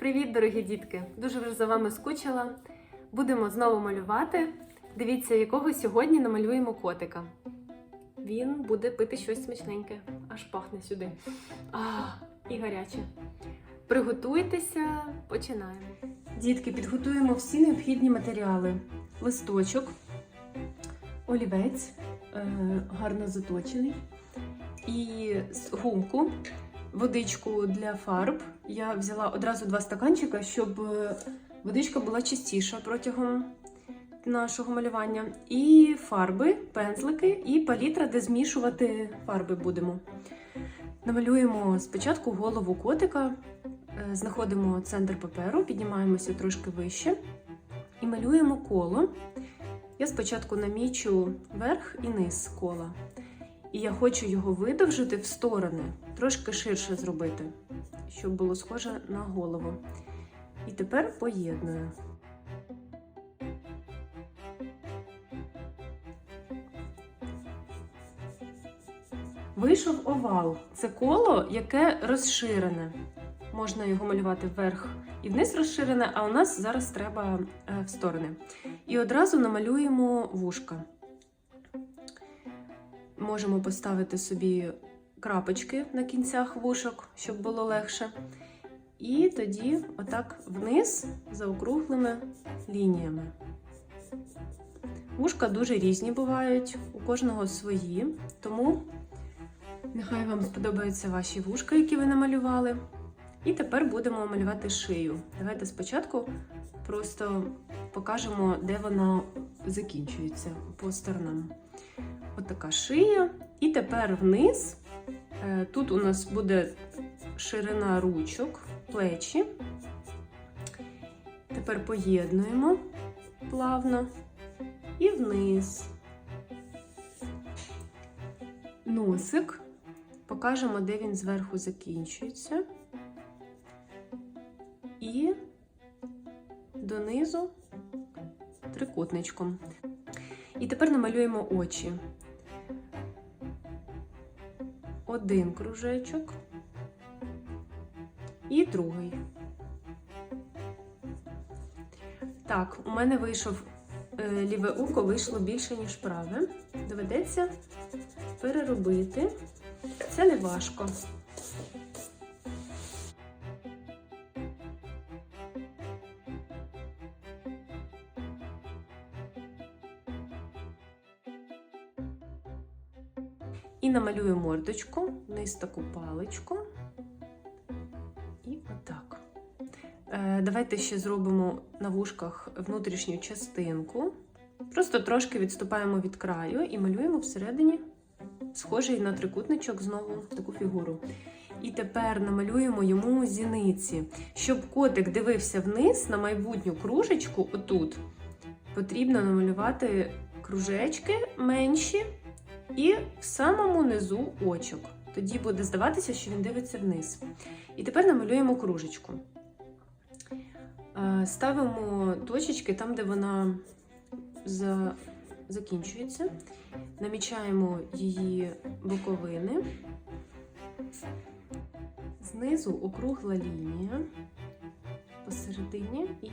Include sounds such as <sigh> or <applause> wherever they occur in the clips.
Привіт, дорогі дітки! Дуже вже за вами скучила. Будемо знову малювати. Дивіться, якого сьогодні намалюємо котика. Він буде пити щось смачненьке, аж пахне сюди. А, і гаряче. Приготуйтеся, починаємо. Дітки, підготуємо всі необхідні матеріали: листочок, олівець, е, гарно заточений, і гумку, водичку для фарб. Я взяла одразу два стаканчика, щоб е, водичка була чистіша протягом нашого малювання. І фарби, пензлики, і палітра, де змішувати фарби будемо. Намалюємо спочатку голову котика, е, знаходимо центр паперу, піднімаємося трошки вище і малюємо коло. Я спочатку намічу верх і низ кола. І я хочу його видовжити в сторони, трошки ширше зробити, щоб було схоже на голову. І тепер поєдную. Вийшов овал. Це коло, яке розширене. Можна його малювати вверх і вниз розширене, а у нас зараз треба е, в сторони. І одразу намалюємо вушка. Можемо поставити собі крапочки на кінцях вушок, щоб було легше. І тоді, отак вниз, заокруглими лініями. Вушка дуже різні бувають, у кожного свої, тому нехай вам сподобаються ваші вушка, які ви намалювали. І тепер будемо малювати шию. Давайте спочатку просто покажемо, де вона закінчується по сторонам. От така шия. І тепер вниз. Е, Тут у нас буде ширина ручок, плечі. Тепер поєднуємо плавно і вниз. Носик. Покажемо, де він зверху закінчується. І донизу трикутничком. І тепер намалюємо очі. Один кружечок і другий. Так, у мене вийшов е, ліве око вийшло більше, ніж праве. Доведеться переробити. Це не важко. І намалюю мордочку, вниз таку паличку. І отак. Е, давайте ще зробимо на вушках внутрішню частинку. Просто трошки відступаємо від краю і малюємо всередині схожий на трикутничок знову таку фігуру. І тепер намалюємо йому зіниці. Щоб котик дивився вниз на майбутню кружечку, отут, потрібно намалювати кружечки менші і в самому низу очок. Тоді буде здаватися, що він дивиться вниз. І тепер намалюємо кружечку. Е, Ставимо точечки там, де вона за... закінчується. Намічаємо її боковини. Знизу округла лінія посередині і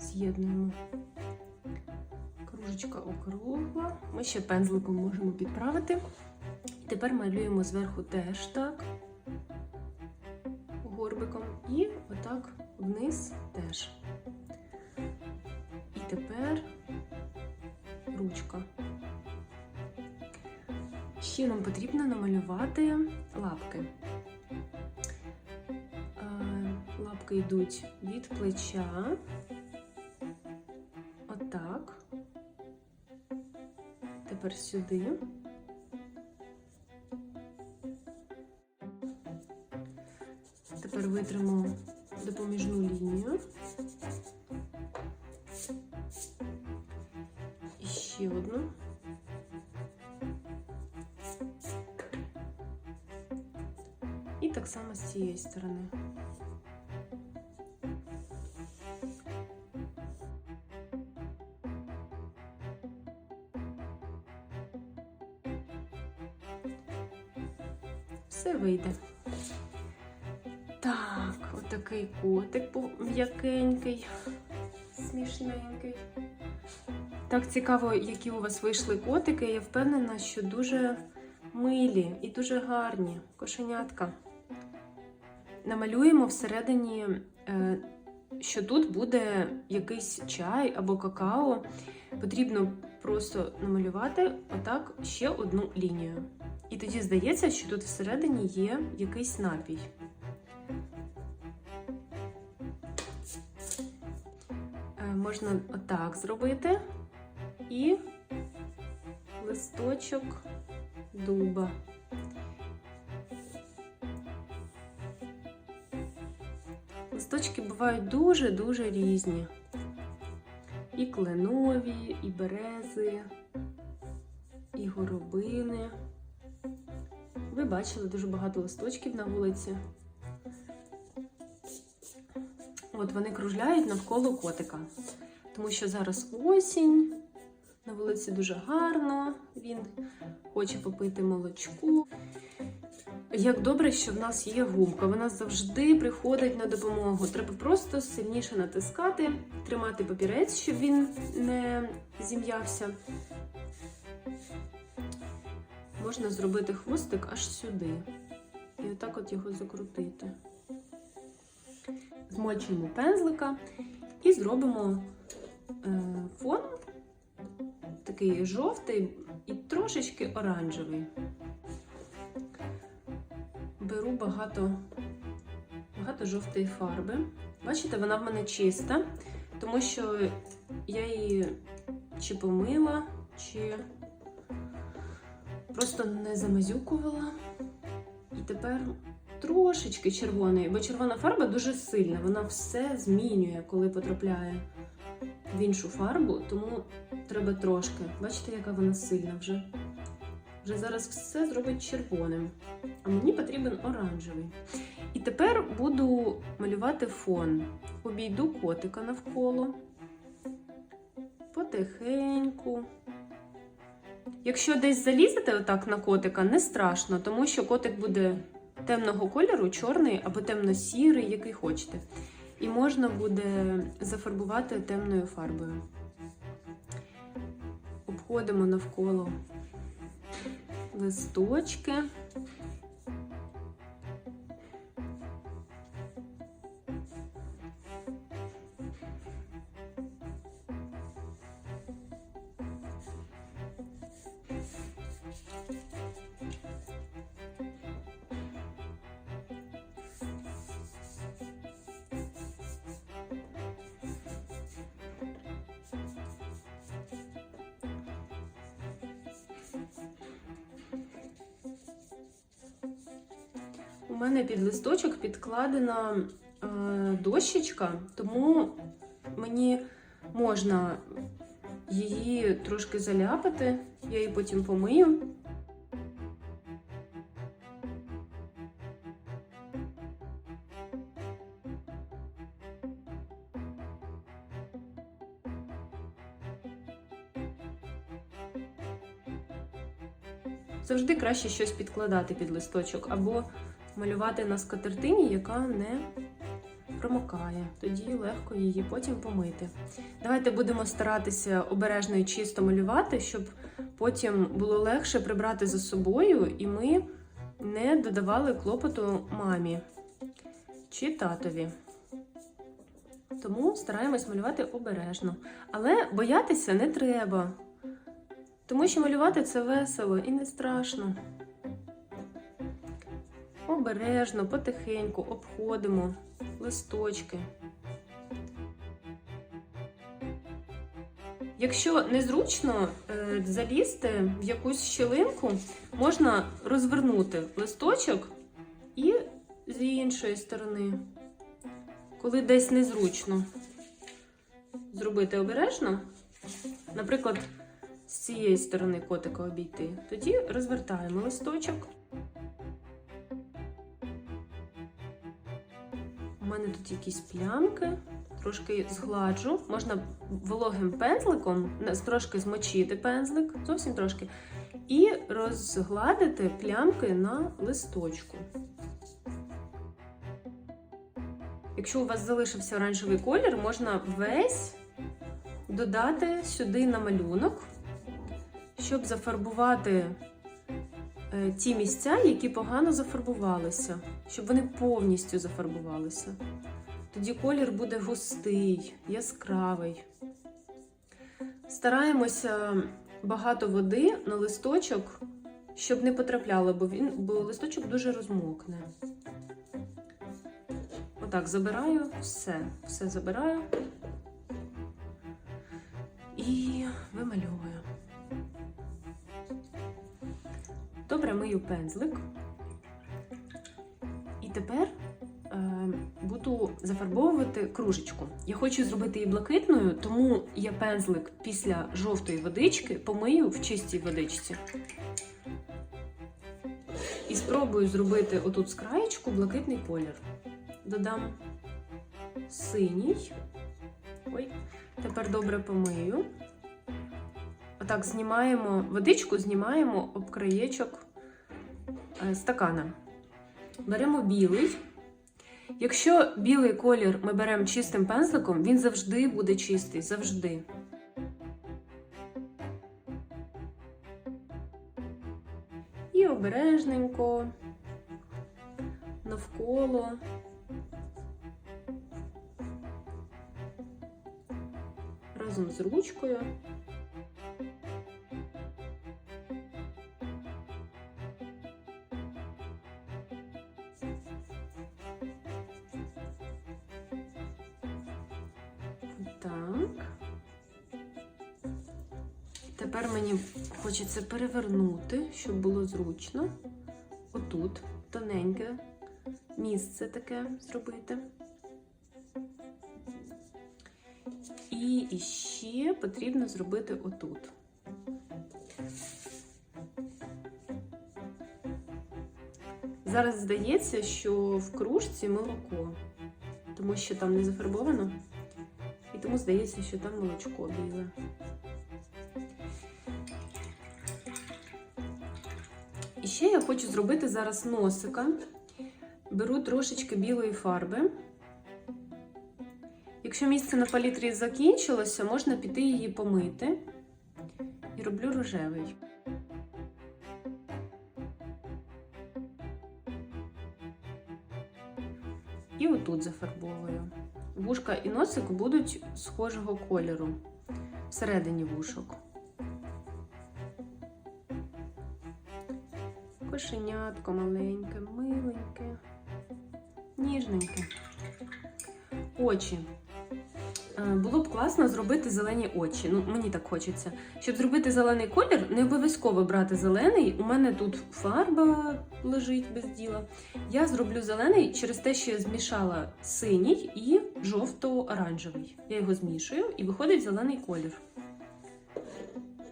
з'єднуємо. Кружечка округла. Ми ще пензликом можемо підправити. Тепер малюємо зверху теж так, горбиком, і отак вниз теж. І тепер ручка. Ще нам потрібно намалювати лапки. Е, Лапки йдуть від плеча. Тепер сюди. Тепер витримо допоміжну лінію. І ще одну. І так само з цієї сторони. Все вийде. Так, такий котик м'якенький, смішненький. Так цікаво, які у вас вийшли котики. Я впевнена, що дуже милі і дуже гарні кошенятка. Намалюємо всередині, е, що тут буде якийсь чай або какао. Потрібно просто намалювати отак ще одну лінію. І тоді здається, що тут всередині є якийсь напій. Е, Можна отак зробити і листочок дуба. Листочки бувають дуже-дуже різні. І кленові, і берези, і горобини. Ви бачили дуже багато листочків на вулиці. От вони кружляють навколо котика. Тому що зараз осінь, на вулиці дуже гарно, він хоче попити молочку. Як добре, що в нас є гумка. Вона завжди приходить на допомогу. Треба просто сильніше натискати, тримати папірець, щоб він не зім'явся. Можна зробити хвостик аж сюди. І отак от його закрутити. Змочуємо пензлика і зробимо е, фон такий жовтий і трошечки оранжевий. Беру багато, багато жовтої фарби. Бачите, вона в мене чиста, тому що я її чи помила, чи просто не замазюкувала. І тепер трошечки червоної, бо червона фарба дуже сильна, вона все змінює, коли потрапляє в іншу фарбу, тому треба трошки. Бачите, яка вона сильна вже. Вже зараз все зробить червоним. А мені потрібен оранжевий. І тепер буду малювати фон. Обійду котика навколо. Потихеньку. Якщо десь залізете отак на котика, не страшно, тому що котик буде темного кольору, чорний або темно-сірий, який хочете. І можна буде зафарбувати темною фарбою. Обходимо навколо листочки. Мене під листочок підкладена е, дощечка, тому мені можна її трошки заляпати, я її потім помию. Завжди краще щось підкладати під листочок або малювати на скатертині, яка не промокає. Тоді легко її потім помити. Давайте будемо старатися обережно і чисто малювати, щоб потім було легше прибрати за собою, і ми не додавали клопоту мамі чи татові. Тому стараємось малювати обережно. Але боятися не треба. Тому що малювати це весело і не страшно. Обережно, потихеньку обходимо листочки. Якщо незручно е, залізти в якусь щілинку, можна розвернути листочок і з іншої сторони, коли десь незручно зробити обережно, наприклад, з цієї сторони котика обійти, тоді розвертаємо листочок. Мене тут якісь плямки, трошки згладжу. Можна вологим пензликом трошки змочити пензлик, зовсім трошки, і розгладити плямки на листочку. Якщо у вас залишився оранжевий колір, можна весь додати сюди на малюнок, щоб зафарбувати е, ті місця, які погано зафарбувалися, щоб вони повністю зафарбувалися. Тоді колір буде густий, яскравий. Стараємося багато води на листочок, щоб не потрапляло, бо він бо листочок дуже розмокне. Отак, забираю все, все забираю і вимальовую. Добре мию пензлик. Тепер е, буду зафарбовувати кружечку. Я хочу зробити її блакитною, тому я пензлик після жовтої водички помию в чистій водичці. І спробую зробити отут з краєчку блакитний колір. Додам синій. Ой, тепер добре помию. Отак знімаємо водичку, знімаємо об краєчок е, стакана. Беремо білий. Якщо білий колір ми беремо чистим пензликом, він завжди буде чистий, завжди. І обережненько навколо. Разом з ручкою. Хочеться перевернути, щоб було зручно. Отут тоненьке місце таке зробити. І ще потрібно зробити отут. Зараз здається, що в кружці молоко, тому що там не зафарбовано. І тому здається, що там молочко біле. Ще я хочу зробити зараз носика. Беру трошечки білої фарби. Якщо місце на палітрі закінчилося, можна піти її помити. І роблю рожевий. І отут зафарбовую. Вушка і носик будуть схожого кольору всередині вушок. Кошенятко маленьке, миленьке, ніжненьке. Очі. Е, Було б класно зробити зелені очі. Ну, мені так хочеться. Щоб зробити зелений колір, не обов'язково брати зелений. У мене тут фарба лежить без діла. Я зроблю зелений через те, що я змішала синій і жовто-оранжевий. Я його змішую і виходить зелений колір.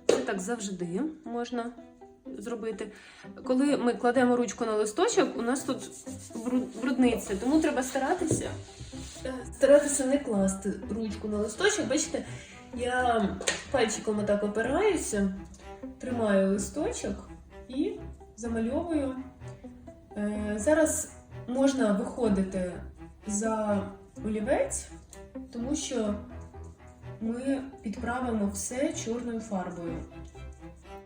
Це так завжди можна зробити. Коли ми кладемо ручку на листочок, у нас тут бру- брудниця, тому треба старатися. е, Старатися не класти ручку на листочок. Бачите, я пальчиком отак опираюся, тримаю листочок і замальовую. Е, Зараз можна виходити за олівець, тому що ми підправимо все чорною фарбою.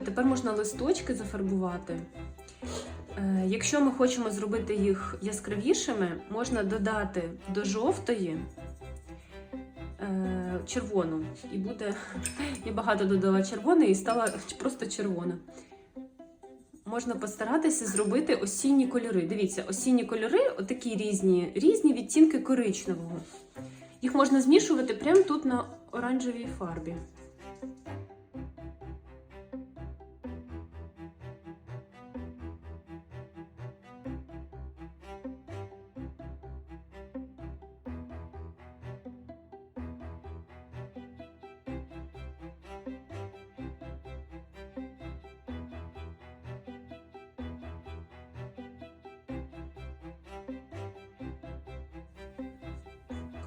Тепер можна листочки зафарбувати. Е, Якщо ми хочемо зробити їх яскравішими, можна додати до жовтої е, червону. І буде. Я багато додала червоної і стала просто червона. Можна постаратися зробити осінні кольори. Дивіться, осінні кольори отакі різні, різні відтінки коричневого. Їх можна змішувати прямо тут на оранжевій фарбі.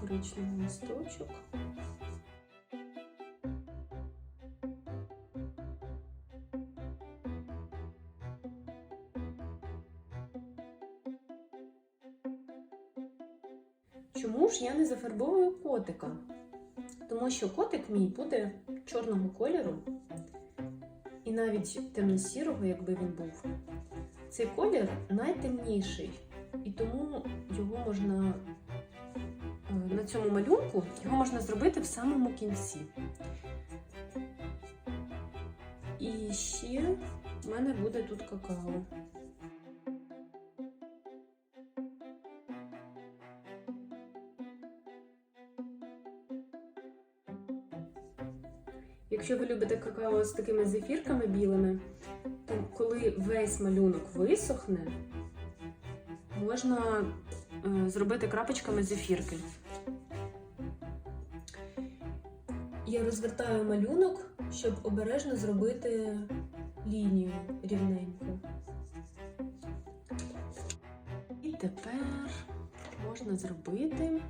Коричневий листочок. Чому ж я не зафарбовую котика, тому що котик мій буде чорного кольору і навіть темно-сірого, якби він був. Цей колір найтемніший, і тому його можна на цьому малюнку його можна зробити в самому кінці. І ще в мене буде тут какао. Якщо ви любите какао з такими зефірками білими, то коли весь малюнок висохне, можна е, зробити крапочками зефірки. Я розвертаю малюнок, щоб обережно зробити лінію рівненьку. І тепер можна зробити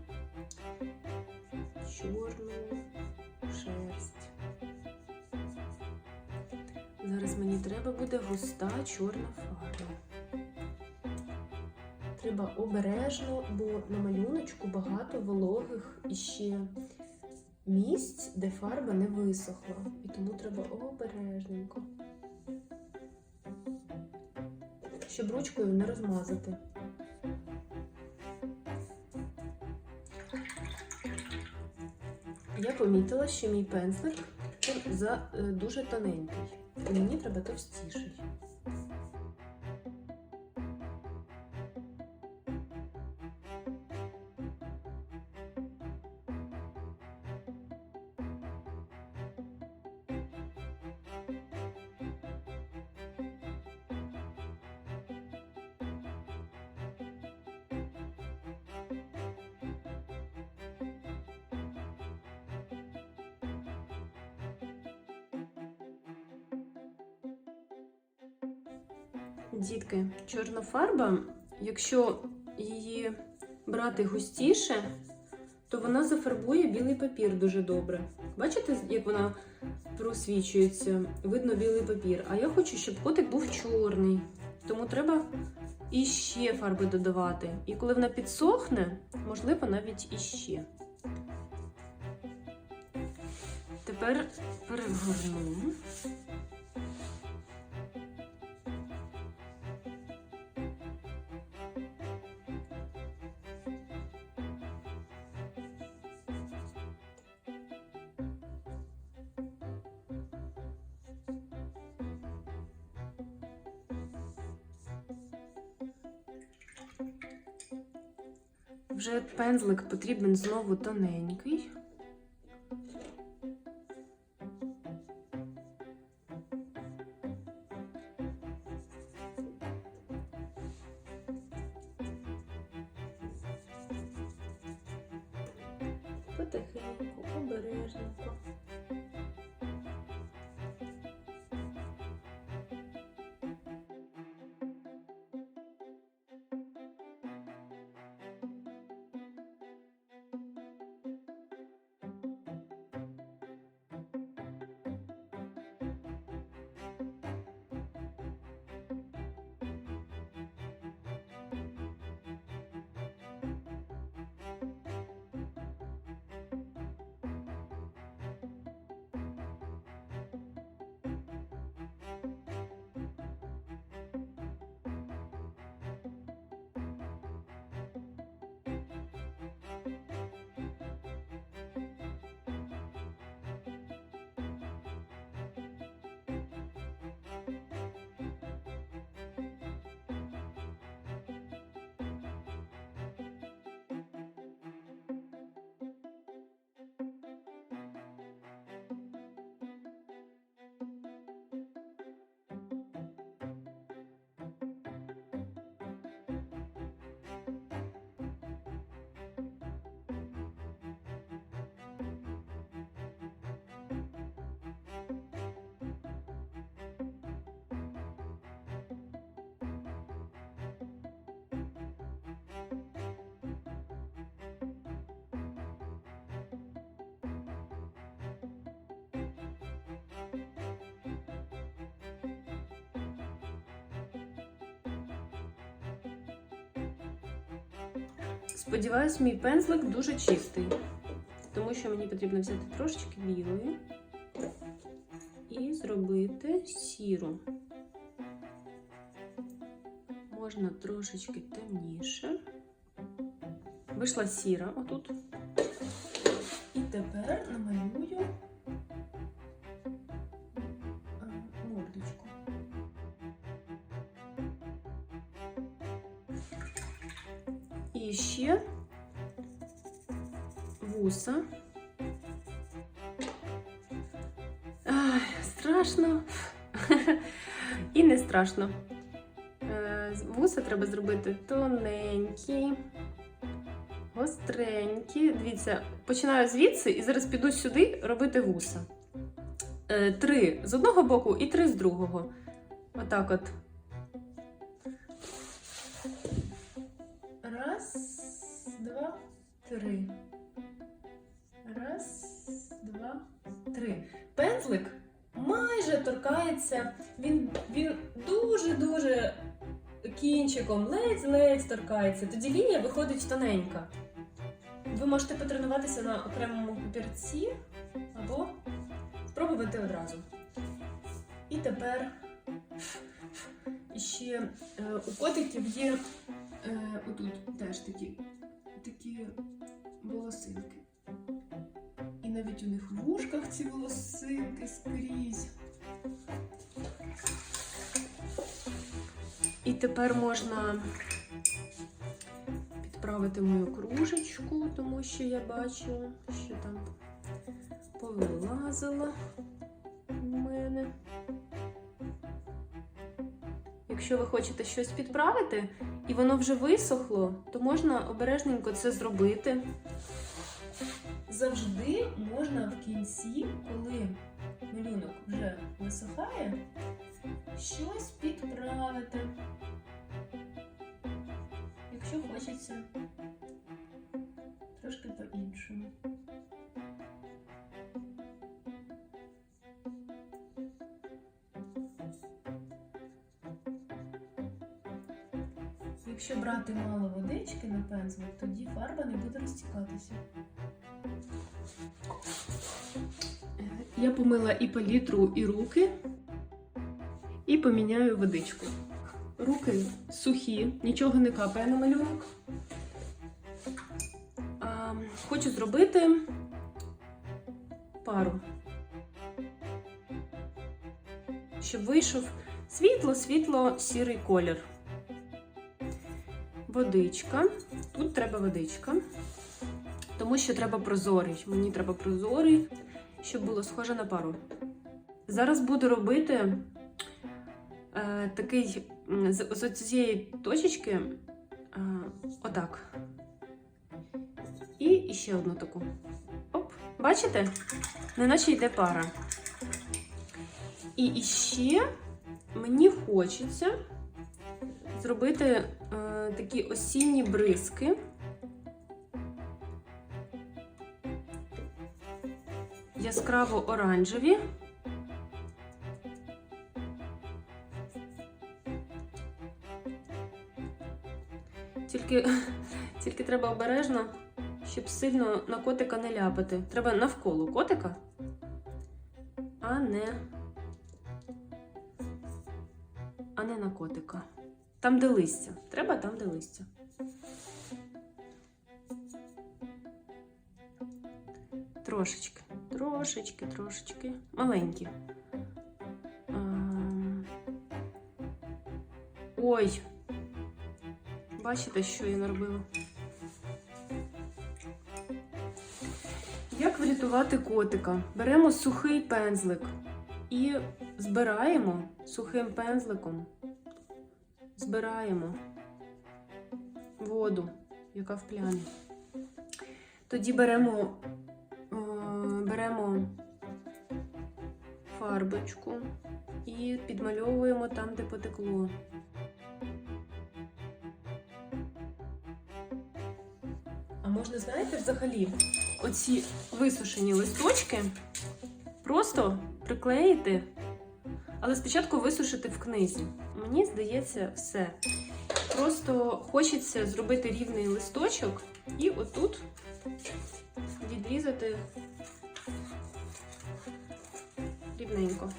чорну шерсть. Зараз мені треба буде густа чорна фарба. Треба обережно, бо на малюночку багато вологих іще місць, де фарба не висохла. І тому треба обережненько. Щоб ручкою не розмазати. Я помітила, що мій пензлик за е, дуже тоненький. І мені треба товстіший. Дітки, чорна фарба, якщо її брати густіше, то вона зафарбує білий папір дуже добре. Бачите, як вона просвічується? Видно білий папір. А я хочу, щоб котик був чорний. Тому треба іще фарби додавати. І коли вона підсохне, можливо, навіть іще. Тепер перегорну. Вже пензлик потрібен знову тоненький. Сподіваюсь, мій пензлик дуже чистий, тому що мені потрібно взяти трошечки білої і зробити сіру. Можна трошечки темніше. Вийшла сіра отут. І тепер намалюю ще вуса. Ай, страшно. І не страшно. Е, Вуса треба зробити тоненькі, гостренькі. Дивіться, починаю звідси і зараз піду сюди робити вуса. Е, Три з одного боку і три з другого. Отак от. Три. Пензлик майже торкається. Він, він дуже-дуже кінчиком ледь-ледь торкається. Тоді лінія виходить тоненька. Ви можете потренуватися на окремому папірці або спробувати одразу. І тепер ще е, у котиків є е, отут теж такі, такі волосинки. Навіть у них в вушках ці волосинки скрізь. І тепер можна підправити мою кружечку, тому що я бачу, що там повилазило у мене. Якщо ви хочете щось підправити, і воно вже висохло, то можна обережненько це зробити. Завжди можна в кінці, коли малюнок вже висохає, щось підправити. Якщо хочеться трошки по-іншому. Якщо брати мало водички на пензлик, тоді фарба не буде розтікатися. Я помила і палітру, і руки, і поміняю водичку. Руки сухі, нічого не капає на малюнок. А, хочу зробити пару, щоб вийшов світло-світло сірий колір. Водичка. Тут треба водичка, тому що треба прозорий. Мені треба прозорий, щоб було схоже на пару. Зараз буду робити е, такий з, з цієї точечки е, отак. І ще одну таку. Оп, бачите? Неначе йде пара. І іще мені хочеться зробити е, такі осінні бризки. Яскраво оранжеві. Тільки, <laughs> тільки треба обережно, щоб сильно на котика не ляпати. Треба навколо котика, а не, а не на котика. Там, де листя. Треба там, де листя. Трошечки, трошечки, трошечки. Маленькі. Ой. Бачите, що я наробила? Як врятувати котика? Беремо сухий пензлик і збираємо сухим пензликом збираємо воду, яка в пляні. Тоді беремо, беремо фарбочку і підмальовуємо там, де потекло. А можна, знаєте, взагалі, оці висушені листочки просто приклеїти, але спочатку висушити в книзі. Мені здається, все. просто хочеться зробити рівний листочок і отут відрізати рівненько.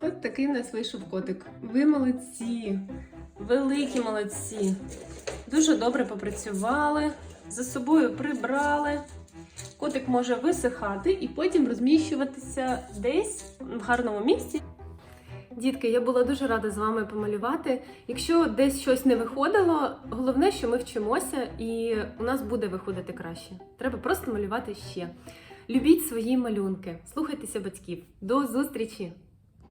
От такий у нас вийшов котик. Ви молодці, великі молодці. Дуже добре попрацювали, за собою прибрали. Котик може висихати і потім розміщуватися десь в гарному місці. Дітки, я була дуже рада з вами помалювати. Якщо десь щось не виходило, головне, що ми вчимося, і у нас буде виходити краще. Треба просто малювати ще. Любіть свої малюнки, слухайтеся батьків. До зустрічі!